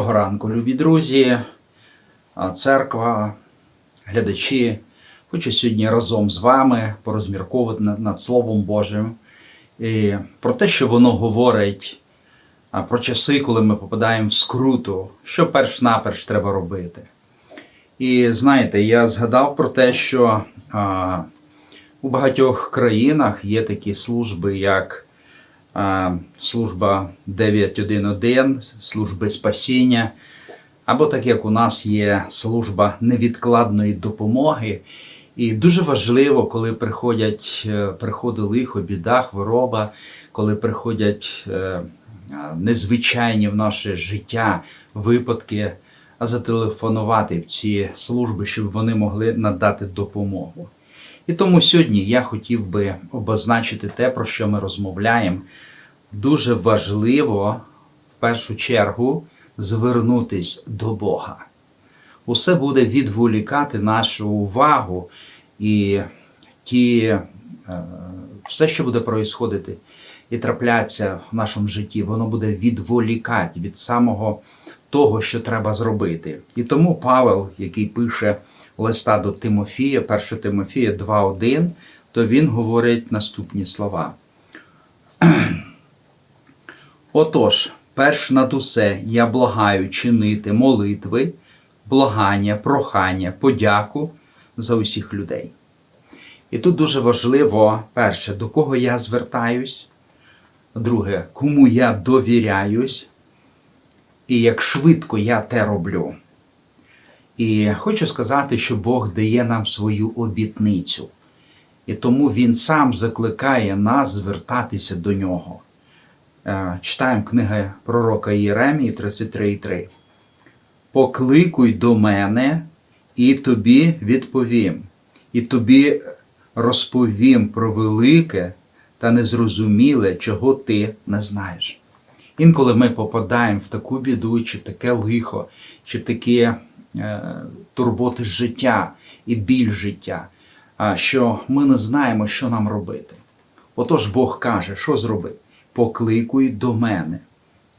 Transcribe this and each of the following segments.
Доброго ранку, любі друзі, церква, глядачі. Хочу сьогодні разом з вами порозмірковувати над, Словом Божим і про те, що воно говорить про часи, коли ми попадаємо в скруту, що перш-наперш треба робити. І знаєте, я згадав про те, що а, у багатьох країнах є такі служби, як служба 911, служби спасіння, або так як у нас є служба невідкладної допомоги. І дуже важливо, коли приходять е, приходить лихо, біда, хвороба, коли приходять е, незвичайні в наше життя випадки, зателефонувати в ці служби, щоб вони могли надати допомогу. І тому сьогодні я хотів би обозначити те, про що ми розмовляємо. Дуже важливо в першу чергу звернутись до Бога. Усе буде відволікати нашу увагу і ті, е, все, що буде проїсходити і траплятися в нашому житті, воно буде відволікати від самого того, що треба зробити. І тому Павел, який пише листа до Тимофія, 1 Тимофія 2.1, то він говорить наступні слова. Отож, перш над усе я благаю чинити молитви, благання, прохання, подяку за усіх людей. І тут дуже важливо, перше, до кого я звертаюсь, друге, кому я довіряюсь, і як швидко я те роблю. І хочу сказати, що Бог дає нам свою обітницю, і тому Він сам закликає нас звертатися до нього. Е, Читаємо книги пророка Єремії 33.3. Покликуй до мене, і тобі відповім, і тобі розповім про велике та незрозуміле, чого ти не знаєш. Інколи ми попадаємо в таку біду, чи в таке лихо, чи в такі е, турботи життя і біль життя, що ми не знаємо, що нам робити. Отож Бог каже, що зроби? Покликуй до мене,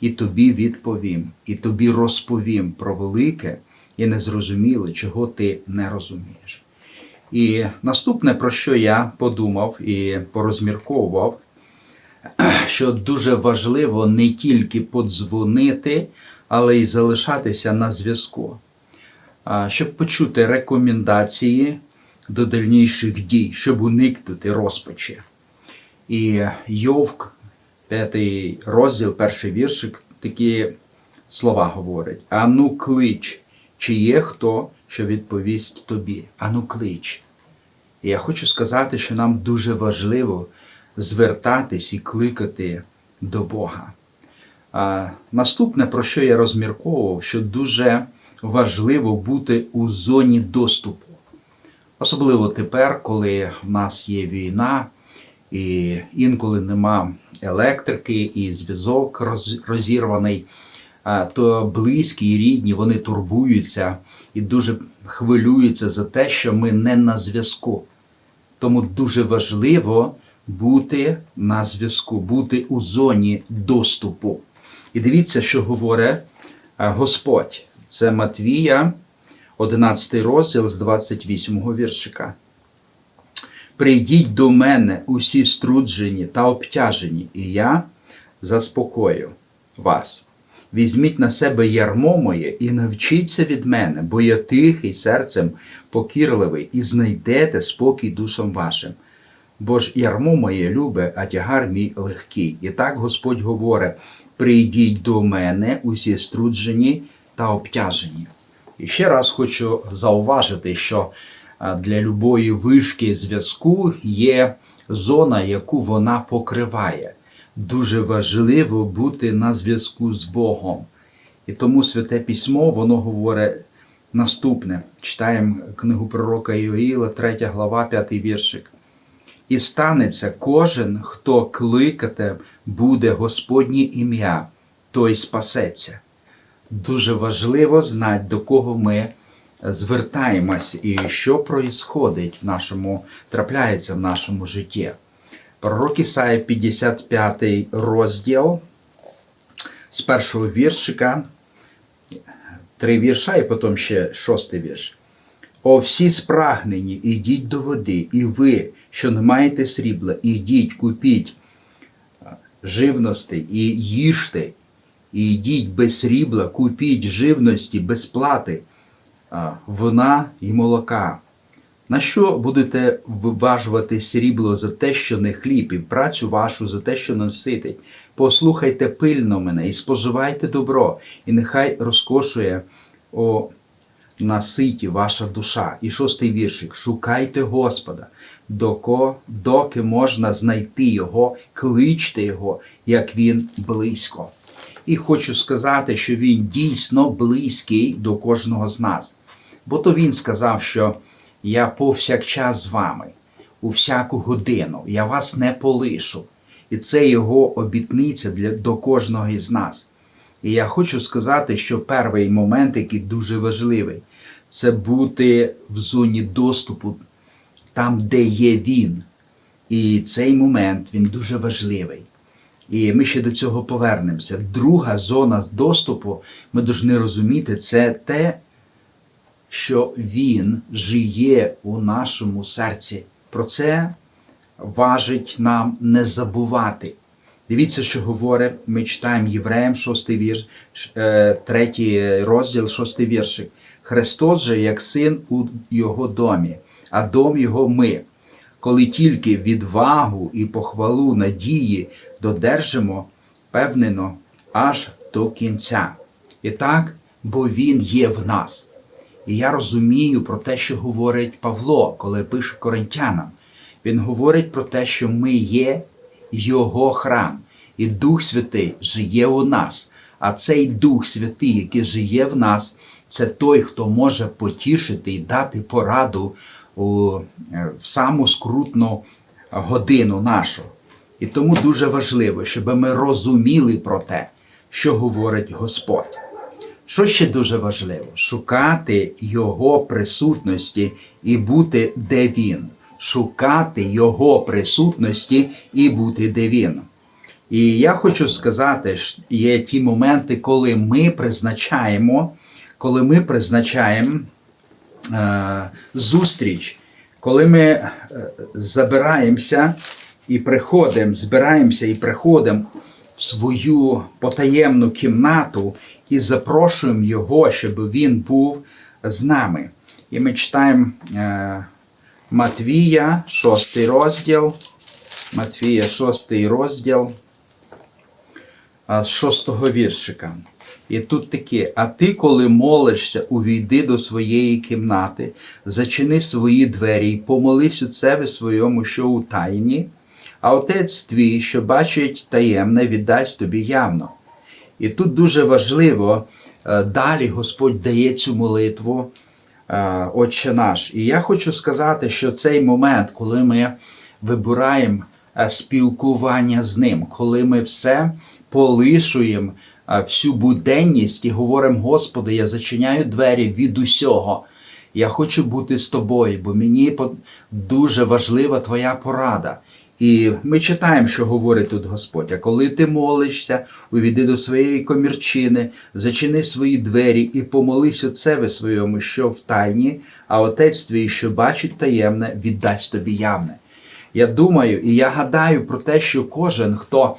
і тобі відповім, і тобі розповім про велике і незрозуміле, чого ти не розумієш. І наступне, про що я подумав і порозмірковував, що дуже важливо не тільки подзвонити, але й залишатися на зв'язку, щоб почути рекомендації до дальніших дій, щоб уникнути розпачі. І Йовк, п'ятий розділ, перший віршик, такі слова говорить: Ану клич, чи є хто, що відповість тобі? Ану клич. І я хочу сказати, що нам дуже важливо звертатись і кликати до Бога. А, Наступне, про що я розмірковував, що дуже важливо бути у зоні доступу. Особливо тепер, коли в нас є війна, і інколи нема електрики, і зв'язок розірваний, то близькі і рідні вони турбуються і дуже хвилюються за те, що ми не на зв'язку. Тому дуже важливо бути на зв'язку, бути у зоні доступу. І дивіться, що говорить Господь. Це Матвія, 11 розділ з 28 віршика. Прийдіть до мене усі струджені та обтяжені, і я заспокою вас. Візьміть на себе ярмо моє і навчіться від мене, бо я тихий серцем покірливий, і знайдете спокій душам вашим. Бо ж ярмо моє любе, а тягар мій легкий. І так Господь говорить: прийдіть до мене усі струджені та обтяжені. І ще раз хочу зауважити, що для любої вишки зв'язку є зона, яку вона покриває. Дуже важливо бути на зв'язку з Богом. І тому Святе Письмо, воно говорить наступне. Читаємо книгу пророка Іоїла, 3 глава, 5 віршик. І станеться кожен, хто кликати буде Господнє ім'я, той спасеться. Дуже важливо знати, до кого ми звертаємось і що проїсходить в нашому, трапляється в нашому житті. Пророк Ісая 55 розділ з першого віршика три вірша, і потім ще шостий вірш. О, всі спрагнені, ідіть до води, і ви, що не маєте срібла, ідіть, купіть живності і їжте, і йдіть без срібла, купіть живності без плати, а, вина і молока. На що будете виважувати срібло за те, що не хліб, і працю вашу за те, що не ситить? Послухайте пильно мене і споживайте добро, і нехай розкошує о наситі ваша душа. І шостий віршик. Шукайте Господа, доко, доки можна знайти Його, кличте Його, як Він близько. І хочу сказати, що Він дійсно близький до кожного з нас. Бо то Він сказав, що я повсякчас з вами, у всяку годину, я вас не полишу. І це Його обітниця для, до кожного із нас. І я хочу сказати, що перший момент, який дуже важливий, це бути в зоні доступу там, де є він. І цей момент він дуже важливий. І ми ще до цього повернемося. Друга зона доступу, ми повинні розуміти, це те, що він жиє у нашому серці. Про це важить нам не забувати. Дивіться, що говорить, ми читаємо Євреям, 6 вірш, 3 розділ, 6 віршик. Христос же як син у його домі, а дом його ми. Коли тільки відвагу і похвалу надії додержимо, певнено, аж до кінця. І так, бо Він є в нас. І я розумію про те, що говорить Павло, коли пише Коринтянам. Він говорить про те, що ми є Його храм, і Дух Святий живе у нас. А цей Дух Святий, який живе в нас, це той, хто може потішити і дати пораду у, е, в саму скрутну годину нашу. І тому дуже важливо, щоб ми розуміли про те, що говорить Господь. Що ще дуже важливо? Шукати Його присутності і бути де Він. Шукати Його присутності і бути де Він. І я хочу сказати, що є ті моменти, коли ми призначаємо, коли ми призначаємо зустріч, коли ми е, забираємося і приходимо, збираємося і приходимо в свою потаємну кімнату і запрошуємо його, щоб він був з нами. І ми читаємо е, Матвія, 6 розділ. Матвія, 6 розділ з 6 віршика. І тут таке: а ти, коли молишся, увійди до своєї кімнати, зачини свої двері і помолись у себе своєму, що у тайні, а отець твій, що бачить таємне, віддасть тобі явно. І тут дуже важливо, е, далі Господь дає цю молитву, е, Отче наш. І я хочу сказати, що цей момент, коли ми вибираємо е, спілкування з ним, коли ми все полишуємо всю буденність і говоримо, Господи, я зачиняю двері від усього. Я хочу бути з тобою, бо мені дуже важлива твоя порада. І ми читаємо, що говорить тут Господь. А коли ти молишся, увійди до своєї комірчини, зачини свої двері і помолись отцеві своєму, що в тайні, а отець твій, що бачить таємне, віддасть тобі явне. Я думаю і я гадаю про те, що кожен, хто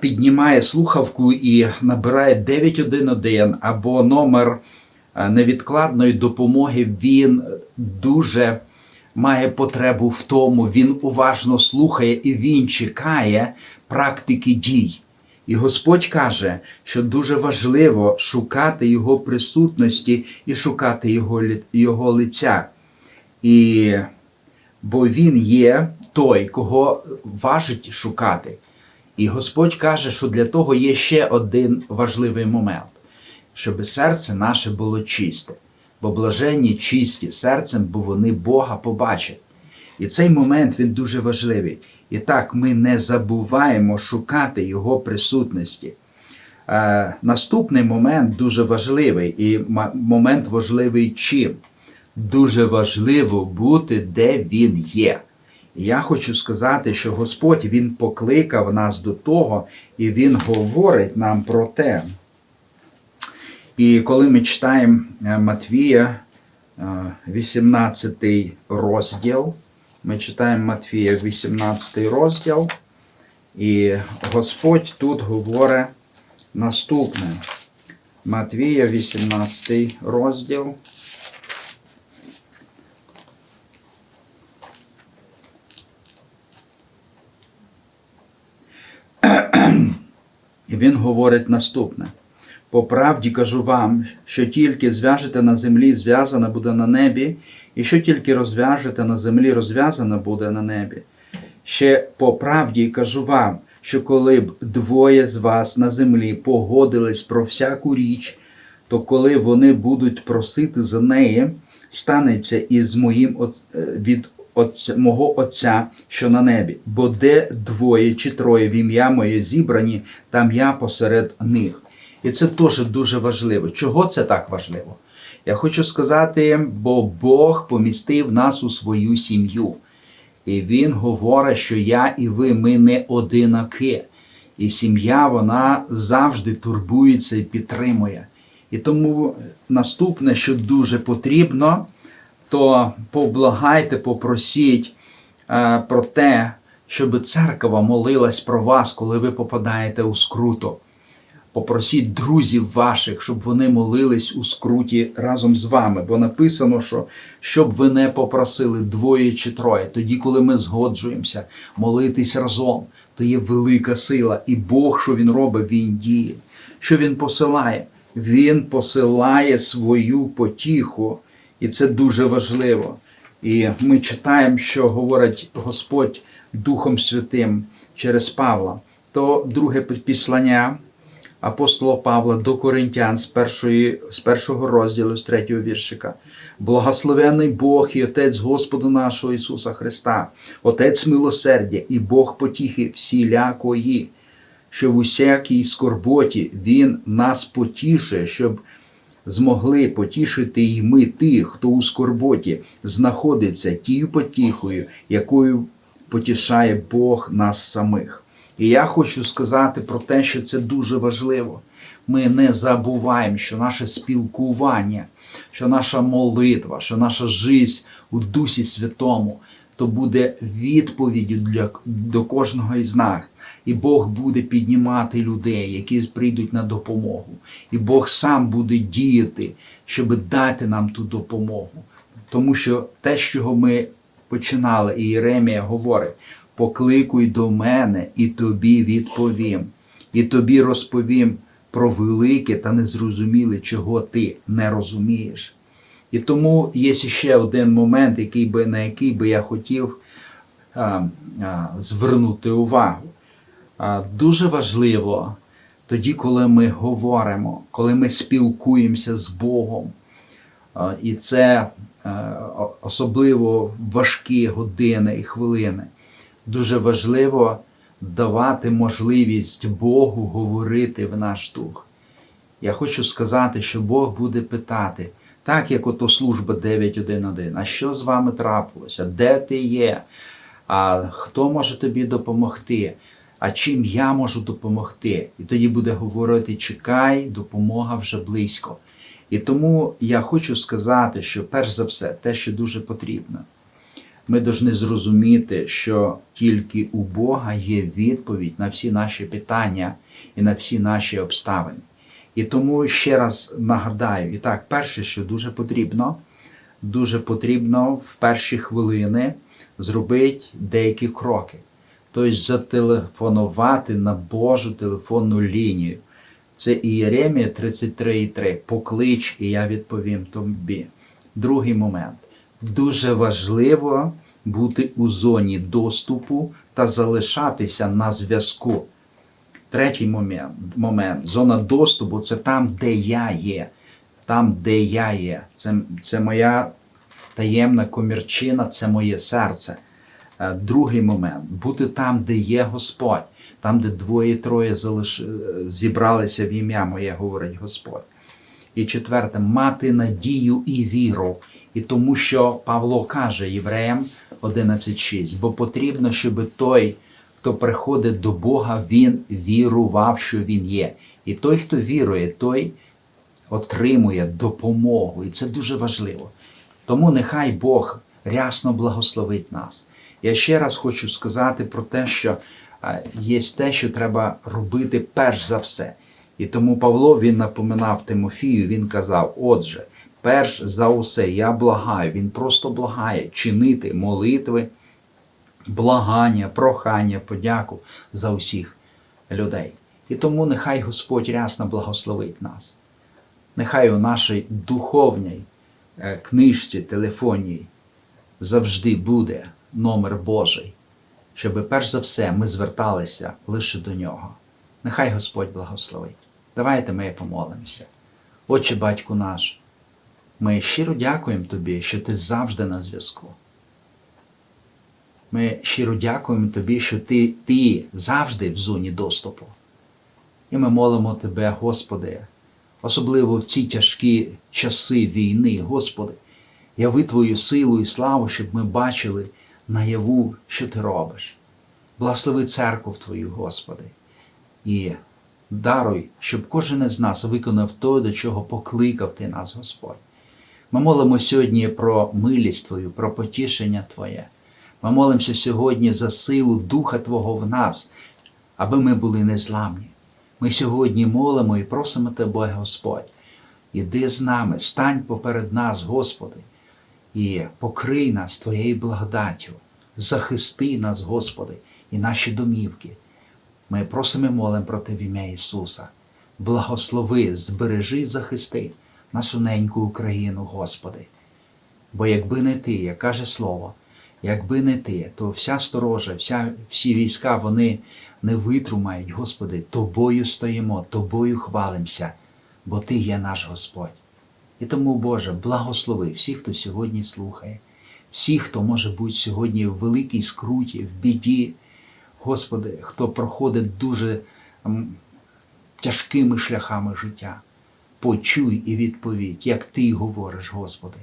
піднімає слухавку і набирає 911 або номер невідкладної допомоги, він дуже має потребу в тому, він уважно слухає і він чекає практики дій. І Господь каже, що дуже важливо шукати Його присутності і шукати Його Його лиця. І, Бо Він є той, кого важить шукати. І Господь каже, що для того є ще один важливий момент, щоб серце наше було чисте бо блаженні чисті серцем, бо вони Бога побачать. І цей момент він дуже важливий. І так ми не забуваємо шукати Його присутності. Е, Наступний момент дуже важливий, і момент важливий чим? Дуже важливо бути, де Він є. Я хочу сказати, що Господь Він покликав нас до того, і Він говорить нам про те. І коли ми читаємо е, Матвія, е, 18 розділ, ми читаємо Матвія 18 розділ, і Господь тут говорить наступне. Матвія, 18 розділ. І він говорить наступне. По правді кажу вам, що тільки зв'яжете на землі, зв'язане буде на небі, і що тільки розв'яжете на землі, розв'язане буде на небі. Ще по правді кажу вам, що коли б двоє з вас на землі погодились про всяку річ, то коли вони будуть просити за неї, станеться із моїм от- е, від отця, мого Отця, що на небі. Бо де двоє чи троє в ім'я моє зібрані, там я посеред них. І це теж дуже важливо. Чого це так важливо? Я хочу сказати, бо Бог помістив нас у свою сім'ю. І Він говорить, що я і ви, ми не одинаки. І сім'я вона завжди турбується і підтримує. І тому наступне, що дуже потрібно, то поблагайте, попросіть е, про те, щоб церква молилась про вас, коли ви попадаєте у скруто. Попросіть друзів ваших, щоб вони молились у скруті разом з вами. Бо написано, що щоб ви не попросили двоє чи троє, тоді, коли ми згоджуємося молитись разом, то є велика сила. І Бог, що Він робить, Він діє. Що Він посилає? Він посилає свою потіху, і це дуже важливо. І ми читаємо, що говорить Господь Духом Святим через Павла. То друге післання апостола Павла до Коринтян з, першої, з першого розділу, з третього віршика. Благословений Бог і Отець Господа нашого Ісуса Христа, Отець милосердя і Бог потіхи всілякої, що в усякій скорботі Він нас потішує, щоб змогли потішити й ми тих, хто у скорботі знаходиться тією потіхою, якою потішає Бог нас самих. І я хочу сказати про те, що це дуже важливо. Ми не забуваємо, що наше спілкування, що наша молитва, що наша життя у Дусі Святому, то буде відповіддю для, до кожного із нас. І Бог буде піднімати людей, які прийдуть на допомогу. І Бог сам буде діяти, щоб дати нам ту допомогу. Тому що те, з чого ми починали, і Єремія говорить, покликуй до мене, і тобі відповім, і тобі розповім про велике та незрозуміле, чого ти не розумієш. І тому є ще один момент, який би, на який би я хотів а, а, звернути увагу. Дуже важливо тоді, коли ми говоримо, коли ми спілкуємося з Богом. І це е, особливо важкі години і хвилини. Дуже важливо давати можливість Богу говорити в наш дух. Я хочу сказати, що Бог буде питати, так як ото служба 911, а що з вами трапилося? Де ти є? А хто може тобі допомогти? А чим я можу допомогти? І тоді буде говорити: чекай, допомога вже близько. І тому я хочу сказати, що перш за все, те, що дуже потрібно, ми повинні зрозуміти, що тільки у Бога є відповідь на всі наші питання і на всі наші обставини. І тому ще раз нагадаю, і так, перше, що дуже потрібно, дуже потрібно в перші хвилини зробити деякі кроки. Тобто зателефонувати на Божу телефонну лінію. Це Ієремія 33,3. Поклич, і я відповім тобі. Другий момент. Дуже важливо бути у зоні доступу та залишатися на зв'язку. Третій момент, момент. Зона доступу це там, де я є. Там, де я є. Це, це моя таємна комірчина, це моє серце. Е, Другий момент бути там, де є Господь, там, де двоє-троє залиш... е, зібралися в ім'я моє, говорить Господь. І четверте, мати надію і віру. І тому, що Павло каже євреям 11.6, бо потрібно, щоб той, хто приходить до Бога, він вірував, що він є. І той, хто вірує, той отримує допомогу, і це дуже важливо. Тому нехай Бог рясно благословить нас. Я ще раз хочу сказати про те, що е, є те, що треба робити перш за все. І тому Павло він напоминав Тимофію, він казав: отже, перш за усе, я благаю, він просто благає чинити молитви, благання, прохання, подяку за усіх людей. І тому нехай Господь рясно благословить нас. Нехай у нашій духовній е, книжці, телефонній завжди буде номер Божий, щоб перш за все ми зверталися лише до нього. Нехай Господь благословить. Давайте ми помолимося. Отче батьку наш, ми щиро дякуємо Тобі, що ти завжди на зв'язку. Ми щиро дякуємо Тобі, що ти, ти завжди в зоні доступу. І ми молимо Тебе, Господи, особливо в ці тяжкі часи війни, Господи, яви Твою силу і славу, щоб ми бачили наяву, що Ти робиш. Благослови церкву Твою, Господи, і даруй, щоб кожен із нас виконав те, до чого покликав Ти нас, Господь. Ми молимо сьогодні про милість Твою, про потішення Твоє. Ми молимося сьогодні за силу Духа Твого в нас, аби ми були незламні. Ми сьогодні молимо і просимо Тебе, Господь, іди з нами, стань поперед нас, Господи, і покрий нас Твоєю благодаттю, захисти нас, Господи, і наші домівки. Ми просимо і молимо про Те в ім'я Ісуса. Благослови, збережи, захисти нашу неньку Україну, Господи. Бо якби не Ти, як каже Слово, якби не Ти, то вся сторожа, вся, всі війська, вони не витримають, Господи, Тобою стоїмо, Тобою хвалимося, бо Ти є наш Господь. І тому, Боже, благослови всіх, хто сьогодні слухає, всіх, хто може бути сьогодні в великій скруті, в біді, Господи, хто проходить дуже тяжкими шляхами життя. Почуй і відповідь, як Ти говориш, Господи.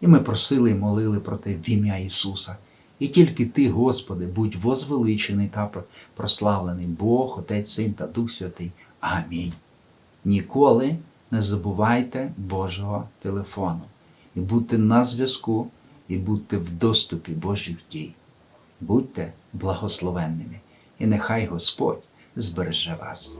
І ми просили і молили про те в ім'я Ісуса. І тільки Ти, Господи, будь возвеличений та прославлений Бог, Отець, Син та Дух Святий. Амінь. Ніколи не забувайте Божого телефону. І будьте на зв'язку, і будьте в доступі Божих дій. Будьте благословенними, і нехай Господь збереже вас.